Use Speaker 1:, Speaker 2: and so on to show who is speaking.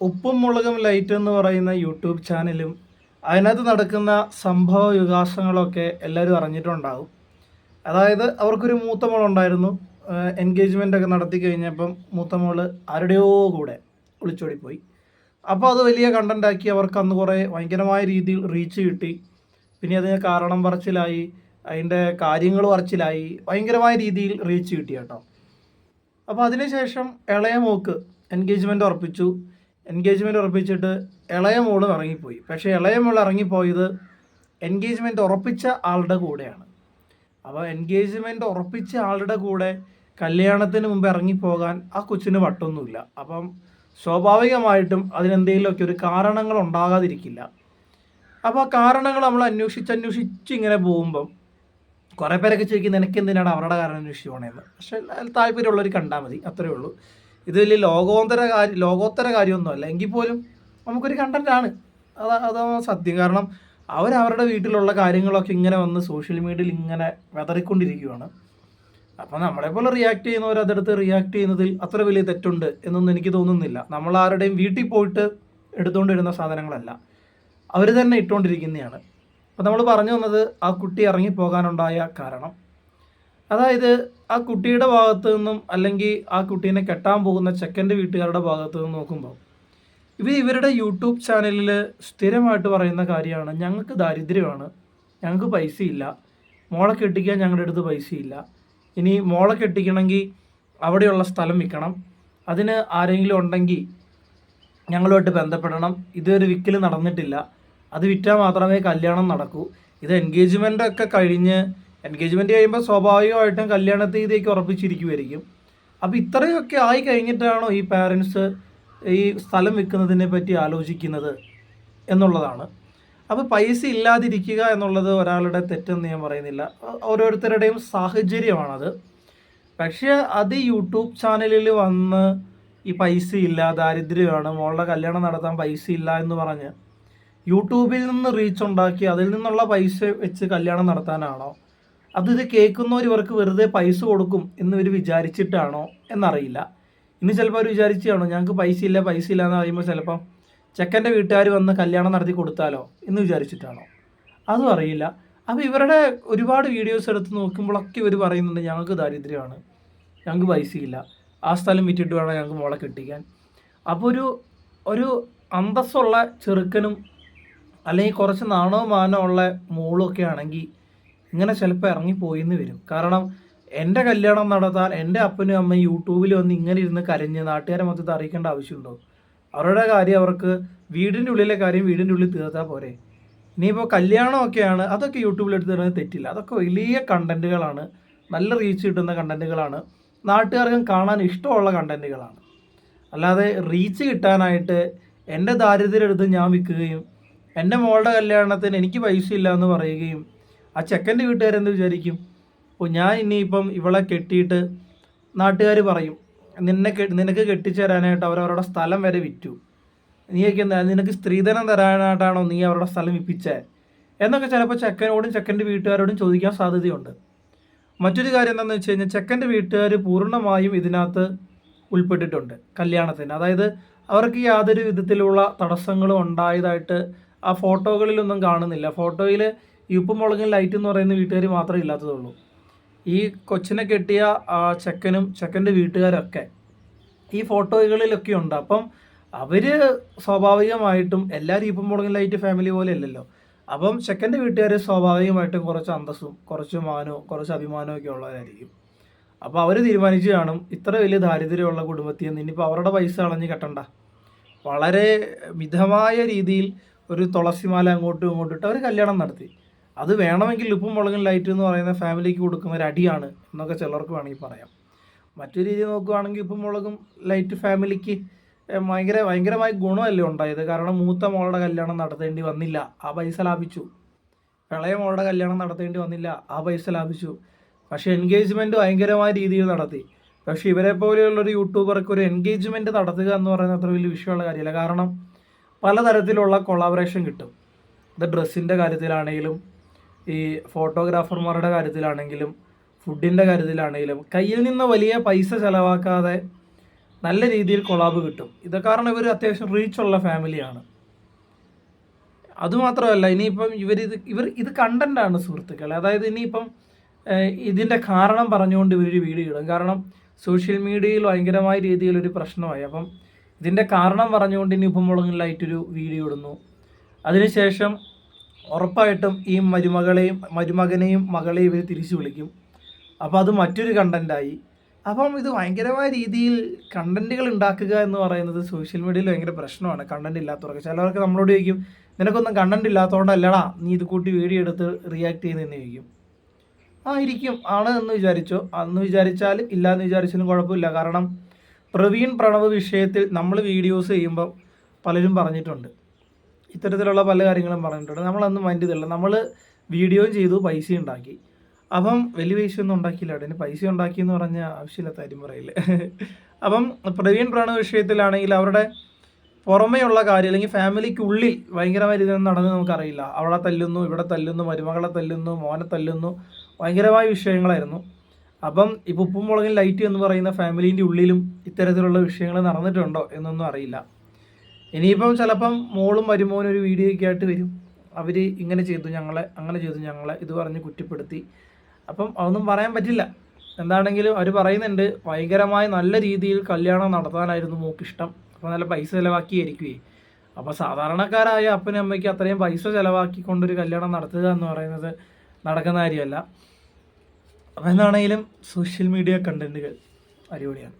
Speaker 1: ഉപ്പും മുളകും ലൈറ്റ് എന്ന് പറയുന്ന യൂട്യൂബ് ചാനലും അതിനകത്ത് നടക്കുന്ന സംഭവ വികാസങ്ങളൊക്കെ എല്ലാവരും അറിഞ്ഞിട്ടുണ്ടാവും. അതായത് അവർക്കൊരു മൂത്ത മോളുണ്ടായിരുന്നു എൻഗേജ്മെന്റ് ഒക്കെ നടത്തി കഴിഞ്ഞപ്പം മൂത്ത മോൾ ആരുടെയോ കൂടെ ഒളിച്ചോടിപ്പോയി. അപ്പോൾ അത് വലിയ കണ്ടന്റാക്കി അവർക്ക് അന്ന് കുറേ ഭയങ്കരമായ രീതിയിൽ റീച്ച് കിട്ടി. പിന്നെ അതിന് കാരണം പറച്ചിലായി. അതിന്റെ കാര്യങ്ങൾ പറച്ചിലായി. ഭയങ്കരമായ രീതിയിൽ റീച്ച് കിട്ടി കേട്ടോ. അപ്പോൾ അതിനുശേഷം ഇളയ മോക്ക് എൻഗേജ്മെന്റ് ഉറപ്പിച്ചു. എൻഗേജ്മെന്റ് ഉറപ്പിച്ചിട്ട് ഇളയ മോൾ ഇറങ്ങിപ്പോയി. പക്ഷേ ഇളയ മോൾ ഇറങ്ങിപ്പോയത് എൻഗേജ്മെന്റ് ഉറപ്പിച്ച ആളുടെ കൂടെയാണ്. അപ്പോൾ എൻഗേജ്മെന്റ് ഉറപ്പിച്ച ആളുടെ കൂടെ കല്യാണത്തിന് മുമ്പ് ഇറങ്ങിപ്പോകാൻ ആ കൊച്ചിന് വട്ടൊന്നുമില്ല. അപ്പം സ്വാഭാവികമായിട്ടും അതിനെന്തെങ്കിലുമൊക്കെ ഒരു കാരണങ്ങൾ ഉണ്ടാകാതിരിക്കില്ല. അപ്പോൾ ആ കാരണങ്ങൾ നമ്മൾ അന്വേഷിച്ച് അന്വേഷിച്ച് ഇങ്ങനെ പോകുമ്പം കുറേ പേരൊക്കെ ചോദിക്കും നിനക്ക് എന്തിനാണ് അവരുടെ കാരണം അന്വേഷിച്ച് പോണേന്ന്? പക്ഷേ താല്പര്യമുള്ളവർ കണ്ടാൽ മതി. അത്രയേ ഉള്ളൂ. ഇത് വലിയ ലോകോത്തര കാര്യം ലോകോത്തര കാര്യമൊന്നുമല്ല. എങ്കിൽ പോലും നമുക്കൊരു കണ്ടന്റാണ് അത് അതാണ് സത്യം. കാരണം അവരവരുടെ വീട്ടിലുള്ള കാര്യങ്ങളൊക്കെ ഇങ്ങനെ വന്ന് സോഷ്യൽ മീഡിയയിൽ ഇങ്ങനെ വെതറിക്കൊണ്ടിരിക്കുകയാണ് അപ്പോൾ നമ്മളെ പോലെ റിയാക്ട് ചെയ്യുന്നവർ അതെടുത്ത് റിയാക്ട് ചെയ്യുന്നതിൽ അത്ര വലിയ തെറ്റുണ്ട് എന്നൊന്നും എനിക്ക് തോന്നുന്നില്ല. നമ്മൾ ആരുടെയും വീട്ടിൽ പോയിട്ട് എടുത്തുകൊണ്ട് വരുന്ന സാധനങ്ങളല്ല. അവർ തന്നെ ഇട്ടുകൊണ്ടിരിക്കുന്നതാണ് അപ്പോൾ നമ്മൾ പറഞ്ഞു വന്നത് ആ കുട്ടി ഇറങ്ങിപ്പോകാനുണ്ടായ കാരണം അതായത് ആ കുട്ടിയുടെ ഭാഗത്ത് നിന്നും അല്ലെങ്കിൽ ആ കുട്ടീനെ കെട്ടാൻ പോകുന്ന ചെക്കന്റെ വീട്ടുകാരുടെ ഭാഗത്ത് നിന്ന് നോക്കുമ്പോൾ ഇവർ ഇവരുടെ യൂട്യൂബ് ചാനലിൽ സ്ഥിരമായിട്ട് പറയുന്ന കാര്യമാണ് ഞങ്ങൾക്ക് ദാരിദ്ര്യമാണ് ഞങ്ങൾക്ക് പൈസയില്ല മോളെ കെട്ടിക്കാൻ ഞങ്ങളുടെ അടുത്ത് പൈസയില്ല ഇനി മോളെ കെട്ടിക്കണമെങ്കിൽ അവിടെയുള്ള സ്ഥലം വിൽക്കണം അതിന് ആരെങ്കിലും ഉണ്ടെങ്കിൽ ഞങ്ങളുമായിട്ട് ബന്ധപ്പെടണം ഇതൊരു വിൽക്കൽ നടന്നിട്ടില്ല അത് വിറ്റാൽ മാത്രമേ കല്യാണം നടക്കൂ ഇത് എൻഗേജ്മെന്റ് ഒക്കെ കഴിഞ്ഞ് എൻഗേജ്മെന്റ് കഴിയുമ്പോൾ സ്വാഭാവികമായിട്ടും കല്യാണ തീയതിയൊക്കെ ഉറപ്പിച്ചിരിക്കുമായിരിക്കും അപ്പോൾ ഇത്രയൊക്കെ ആയി കഴിഞ്ഞിട്ടാണോ ഈ പാരൻസ് ഈ സ്ഥലം വിൽക്കുന്നതിനെ പറ്റി ആലോചിക്കുന്നത് എന്നുള്ളതാണ്. അപ്പോൾ പൈസ ഇല്ലാതിരിക്കുക എന്നുള്ളത് ഒരാളുടെ തെറ്റെന്ന് ഞാൻ പറയുന്നില്ല. ഓരോരുത്തരുടെയും സാഹചര്യമാണത്. പക്ഷേ അത് യൂട്യൂബ് ചാനലിൽ വന്ന് ഈ പൈസ ഇല്ല ദാരിദ്ര്യമാണ് മോളുടെ കല്യാണം നടത്താൻ പൈസ ഇല്ല എന്ന് പറഞ്ഞ് യൂട്യൂബിൽ നിന്ന് റീച്ച് ഉണ്ടാക്കി അതിൽ നിന്നുള്ള പൈസ വെച്ച് കല്യാണം നടത്താനാണോ? അത് ഇത് കേൾക്കുന്നവർ ഇവർക്ക് വെറുതെ പൈസ കൊടുക്കും എന്ന് ഇവർ വിചാരിച്ചിട്ടാണോ എന്നറിയില്ല. ഇനി ചിലപ്പോൾ അവർ വിചാരിച്ചാണോ ഞങ്ങൾക്ക് പൈസ ഇല്ല പൈസ ഇല്ല എന്ന് പറയുമ്പോൾ ചിലപ്പം ചെക്കന്റെ വീട്ടുകാർ വന്ന് കല്യാണം നടത്തി കൊടുത്താലോ എന്ന് വിചാരിച്ചിട്ടാണോ? അതും അറിയില്ല. അപ്പോൾ ഇവരുടെ ഒരുപാട് വീഡിയോസ് എടുത്ത് നോക്കുമ്പോഴൊക്കെ ഇവർ പറയുന്നുണ്ട് ഞങ്ങൾക്ക് ദാരിദ്ര്യമാണ് ഞങ്ങൾക്ക് പൈസയില്ല ആ സ്ഥലം വിറ്റിട്ട് വേണം ഞങ്ങൾക്ക് മോളെ കെട്ടിക്കാൻ. അപ്പോൾ ഒരു ഒരു അന്തസ്സുള്ള ചെറുക്കനും അല്ലെങ്കിൽ കുറച്ച് നാണോ മാനോ ഉള്ള മോളും ഒക്കെ ആണെങ്കിൽ ഇങ്ങനെ ചിലപ്പോൾ ഇറങ്ങിപ്പോയി എന്ന് വരും. കാരണം എന്റെ കല്യാണം നടത്താൻ എന്റെ അപ്പനും അമ്മയും യൂട്യൂബിൽ വന്ന് ഇങ്ങനെ ഇരുന്ന് കരഞ്ഞ് നാട്ടുകാരെ മൊത്തത്തിൽ അറിയിക്കേണ്ട ആവശ്യമുണ്ടോ? അവരുടെ കാര്യം അവർക്ക് വീടിന്റെ ഉള്ളിലെ കാര്യം വീടിന്റെ ഉള്ളിൽ തീർത്താൽ പോരെ. ഇനിയിപ്പോൾ കല്യാണമൊക്കെയാണ് അതൊക്കെ യൂട്യൂബിൽ എടുത്ത് തരുന്നത് തെറ്റില്ല. അതൊക്കെ വലിയ കണ്ടന്റുകളാണ് നല്ല റീച്ച് കിട്ടുന്ന കണ്ടന്റുകളാണ് നാട്ടുകാർക്കും കാണാൻ ഇഷ്ടമുള്ള കണ്ടന്റുകളാണ് അല്ലാതെ റീച്ച് കിട്ടാനായിട്ട് എന്റെ ദാരിദ്ര്യം എടുത്ത് ഞാൻ വിൽക്കുകയും എന്റെ മോളുടെ കല്യാണത്തിന് എനിക്ക് പൈസ ഇല്ല എന്ന് പറയുകയും ആ ചെക്കന്റെ വീട്ടുകാരെന്ത് വിചാരിക്കും? ഓ ഞാൻ ഇനിയിപ്പം ഇവളെ കെട്ടിയിട്ട് നാട്ടുകാർ പറയും നിന്നെ നിനക്ക് കെട്ടിച്ചു തരാനായിട്ട് അവരവരുടെ സ്ഥലം വരെ വിറ്റു. നീയൊക്കെ നിനക്ക് സ്ത്രീധനം തരാനായിട്ടാണോ നീ അവരുടെ സ്ഥലം വിപ്പിച്ചേ? എന്നൊക്കെ ചിലപ്പോൾ ചെക്കനോടും ചെക്കന്റെ വീട്ടുകാരോടും ചോദിക്കാൻ സാധ്യതയുണ്ട്. മറ്റൊരു കാര്യം എന്താണെന്ന് വെച്ച് കഴിഞ്ഞാൽ ചെക്കന്റെ വീട്ടുകാർ പൂർണമായും ഇതിനകത്ത് ഉൾപ്പെട്ടിട്ടുണ്ട് കല്യാണത്തിന്. അതായത് അവർക്ക് യാതൊരു വിധത്തിലുള്ള തടസ്സങ്ങളും ഉണ്ടായതായിട്ട് ആ ഫോട്ടോകളിലൊന്നും കാണുന്നില്ല. ഫോട്ടോയിൽ ഈ ഉപ്പും മുളകും ലൈറ്റ് എന്ന് പറയുന്ന വീട്ടുകാർ മാത്രമേ ഇല്ലാത്തതുള്ളൂ. ഈ കൊച്ചിനെ കെട്ടിയ ചെക്കനും ചെക്കന്റെ വീട്ടുകാരൊക്കെ ഈ ഫോട്ടോകളിലൊക്കെ ഉണ്ട്. അപ്പം അവർ സ്വാഭാവികമായിട്ടും എല്ലാവരും ഇപ്പം മുളകും ലൈറ്റ് ഫാമിലി പോലെ അല്ലല്ലോ. അപ്പം ചെക്കന്റെ വീട്ടുകാർ സ്വാഭാവികമായിട്ടും കുറച്ച് അന്തസ്സും കുറച്ച് മാനവും കുറച്ച് അഭിമാനവും ഒക്കെ ഉള്ളവരായിരിക്കും. അപ്പോൾ അവർ തീരുമാനിച്ചു കാണും ഇത്ര വലിയ ദാരിദ്ര്യമുള്ള കുടുംബത്തിൽ നിന്ന് ഇനിയിപ്പോൾ അവരുടെ പൈസ അളഞ്ഞ് കെട്ടണ്ട. വളരെ മിതമായ രീതിയിൽ ഒരു തുളസിമാല അങ്ങോട്ടും ഇങ്ങോട്ടും ഇട്ട് അവർ കല്യാണം നടത്തി. അത് വേണമെങ്കിൽ ഉപ്പും മുളകും ലൈറ്റ് എന്ന് പറയുന്ന ഫാമിലിക്ക് കൊടുക്കുന്ന ഒരു അടിയാണ് എന്നൊക്കെ ചിലർക്ക് വേണമെങ്കിൽ പറയാം. മറ്റു രീതി നോക്കുകയാണെങ്കിൽ ഉപ്പും മുളകും ലൈറ്റ് ഫാമിലിക്ക് ഭയങ്കര ഭയങ്കരമായ ഗുണമല്ലേ ഉണ്ടായത്? കാരണം മൂത്ത മോളുടെ കല്യാണം നടത്തേണ്ടി വന്നില്ല. ആ പൈസ ലാഭിച്ചു. ഇളയ മോളുടെ കല്യാണം നടത്തേണ്ടി വന്നില്ല. ആ പൈസ ലാഭിച്ചു. പക്ഷേ എൻഗേജ്മെന്റ് ഭയങ്കരമായ രീതിയിൽ നടത്തി. പക്ഷേ ഇവരെ പോലെയുള്ളൊരു യൂട്യൂബർക്ക് ഒരു എൻഗേജ്മെന്റ് നടത്തുക എന്ന് പറയുന്നത് അത്ര വലിയ വിഷയമുള്ള കാര്യമല്ല. കാരണം പലതരത്തിലുള്ള കൊളാബറേഷൻ കിട്ടും. അത് ഡ്രസ്സിന്റെ കാര്യത്തിലാണെങ്കിലും ഈ ഫോട്ടോഗ്രാഫർമാരുടെ കാര്യത്തിലാണെങ്കിലും ഫുഡിന്റെ കാര്യത്തിലാണെങ്കിലും കയ്യിൽ നിന്ന് വലിയ പൈസ ചിലവാക്കാതെ നല്ല രീതിയിൽ കൊളാബ് കിട്ടും. ഇത് കാരണം ഇവർ അത്യാവശ്യം റീച്ചുള്ള ഫാമിലിയാണ് അതുമാത്രമല്ല ഇനിയിപ്പം ഇവർ ഇത് ഇവർ ഇത് കണ്ടന്റാണ് സുഹൃത്തുക്കളെ. അതായത് ഇനിയിപ്പം ഇതിന്റെ കാരണം പറഞ്ഞുകൊണ്ട് ഇവർ വീഡിയോ ഇടും. കാരണം സോഷ്യൽ മീഡിയയിൽ ഭയങ്കരമായ രീതിയിലൊരു പ്രശ്നമായി. അപ്പം ഇതിന്റെ കാരണം പറഞ്ഞുകൊണ്ട് ഇനി ഇപ്പം മുളകിലായിട്ടൊരു വീഡിയോ ഇടുന്നു. അതിനുശേഷം ഉറപ്പായിട്ടും ഈ മരുമകളെയും മരുമകനെയും മകളെയും ഇവർ തിരിച്ചു വിളിക്കും. അപ്പോൾ അത് മറ്റൊരു കണ്ടന്റായി അപ്പം ഇത് ഭയങ്കരമായ രീതിയിൽ കണ്ടന്റുകൾ ഉണ്ടാക്കുക എന്ന് പറയുന്നത് സോഷ്യൽ മീഡിയയിൽ ഭയങ്കര പ്രശ്നമാണ്. കണ്ടന്റ് ഇല്ലാത്തവർക്ക്. ചിലവർക്ക് നമ്മളോട് ചോദിക്കും നിനക്കൊന്നും കണ്ടന്റ് ഇല്ലാത്തതുകൊണ്ടല്ലടാ നീ ഇത് കൂട്ടി വീഡിയോ എടുത്ത് റിയാക്ട് ചെയ്യുന്നതെന്ന് ചോദിക്കും. ആ ഇരിക്കും. ആണ് എന്ന് വിചാരിച്ചോ? അന്ന് വിചാരിച്ചാലും ഇല്ല എന്ന് വിചാരിച്ചാലും കുഴപ്പമില്ല. കാരണം പ്രവീൺ പ്രണവ് വിഷയത്തിൽ നമ്മൾ വീഡിയോസ് ചെയ്യുമ്പോൾ പലരും പറഞ്ഞിട്ടുണ്ട്. ഇത്തരത്തിലുള്ള പല കാര്യങ്ങളും പറഞ്ഞിട്ടുണ്ട്. നമ്മളൊന്നും മൈൻഡ് ചെയ്തില്ല നമ്മൾ വീഡിയോയും ചെയ്തു പൈസ ഉണ്ടാക്കി. അപ്പം വലിയ പൈസ ഒന്നും ഉണ്ടാക്കിയില്ല അതിന് പൈസ ഉണ്ടാക്കി എന്ന് പറഞ്ഞ ആവശ്യമില്ലാത്ത കാര്യം പറയില്ലേ? അപ്പം പ്രവീൺ പ്രാണ വിഷയത്തിലാണെങ്കിൽ അവരുടെ പുറമേയുള്ള കാര്യം അല്ലെങ്കിൽ ഫാമിലിക്കുള്ളിൽ ഭയങ്കരമായ രീതിയിൽ നടന്ന് നമുക്കറിയില്ല. അവളെ തല്ലുന്നു ഇവിടെ തല്ലുന്നു മരുമകളെ തല്ലുന്നു മോനെ തല്ലുന്നു ഭയങ്കരമായ വിഷയങ്ങളായിരുന്നു. അപ്പം ഇപ്പോൾ ഉപ്പും മുളകിൽ ലൈറ്റ് എന്ന് പറയുന്ന ഫാമിലീന്റെ ഉള്ളിലും ഇത്തരത്തിലുള്ള വിഷയങ്ങൾ നടന്നിട്ടുണ്ടോ എന്നൊന്നും അറിയില്ല. ഇനിയിപ്പം ചിലപ്പം മോളും മരുമോനും ഒരു വീഡിയോ ഒക്കെ ആയിട്ട് വരും. അവർ ഇങ്ങനെ ചെയ്തു ഞങ്ങളെ അങ്ങനെ ചെയ്തു ഞങ്ങളെ ഇത് പറഞ്ഞ് കുറ്റപ്പെടുത്തി. അപ്പം അതൊന്നും പറയാൻ പറ്റില്ല. എന്താണെങ്കിലും അവർ പറയുന്നുണ്ട് ഭയങ്കരമായി നല്ല രീതിയിൽ കല്യാണം നടത്താനായിരുന്നു മൂക്കിഷ്ടം. അപ്പോൾ നല്ല പൈസ ചിലവാക്കിയായിരിക്കുവേ അപ്പോൾ സാധാരണക്കാരായ അപ്പനും അമ്മയ്ക്ക് അത്രയും പൈസ ചിലവാക്കിക്കൊണ്ടൊരു കല്യാണം നടത്തുക എന്ന് പറയുന്നത് നടക്കുന്ന കാര്യമല്ല. അപ്പോൾ എന്താണെങ്കിലും സോഷ്യൽ മീഡിയ കണ്ടന്റുകൾ അടിപൊളിയാണ്.